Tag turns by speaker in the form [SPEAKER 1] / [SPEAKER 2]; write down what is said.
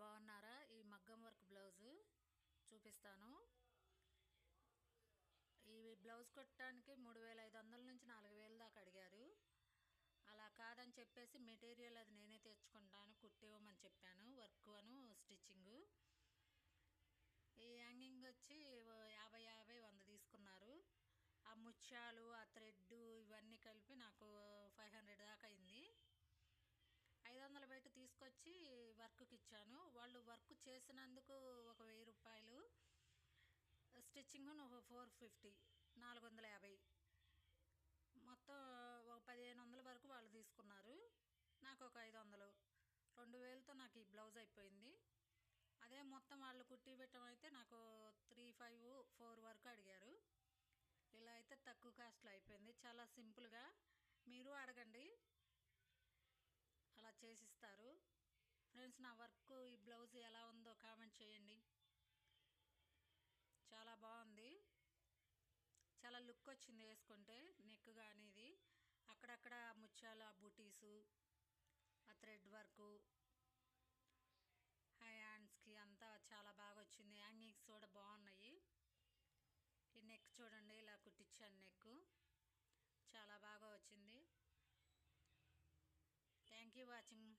[SPEAKER 1] బాగున్నారా? ఈ మగ్గం వర్క్ బ్లౌజు చూపిస్తాను. ఈ బ్లౌజ్ కొట్టడానికి మూడు వేల ఐదు వందల నుంచి నాలుగు వేల దాకా అడిగారు. అలా కాదని చెప్పేసి మెటీరియల్ అది నేనే తెచ్చుకుంటాను కుట్టివ్వమని చెప్పాను వర్క్ అను స్టిచ్చింగు. ఈ హ్యాంగింగ్ వచ్చి యాభై యాభై వంద తీసుకున్నారు. ఆ ముత్యాలు ఆ థ్రెడ్ ఇవన్నీ కలిపి నాకు ఫైవ్ హండ్రెడ్ దాకా అయింది. తీసుకొచ్చి వర్క్కి ఇచ్చాను వాళ్ళు వర్క్ చేసినందుకు ఒక వెయ్యి రూపాయలు. స్టిచ్చింగ్ ఒక ఫోర్ ఫిఫ్టీ నాలుగు వందల యాభై. మొత్తం ఒక పదిహేను వందల వరకు వాళ్ళు తీసుకున్నారు. నాకు ఒక ఐదు వందలు. రెండు వేలతో నాకు ఈ బ్లౌజ్ అయిపోయింది. అదే మొత్తం వాళ్ళు కుట్టి పెట్టడం అయితే నాకు త్రీ ఫైవ్ ఫోర్ వరకు అడిగారు. ఇలా అయితే తక్కువ కాస్ట్లో అయిపోయింది. చాలా సింపుల్గా. మీరు అడగండి. చేసిస్తారు. ఫ్రెండ్స్ నా వర్క్ ఈ బ్లౌజ్ ఎలా ఉందో కామెంట్ చేయండి. చాలా బాగుంది. చాలా లుక్ వచ్చింది వేసుకుంటే నెక్ కానీ ఇది. అక్కడక్కడ ముత్యాలు ఆ బూటీసు ఆ థ్రెడ్ వర్కు హ్యాండ్స్కి అంతా చాలా బాగా వచ్చింది. హ్యాంగింగ్స్ కూడా బాగున్నాయి. ఈ నెక్ చూడండి ఇలా కుట్టించాను నెక్ చాలా బాగా వచ్చింది. Thank you watching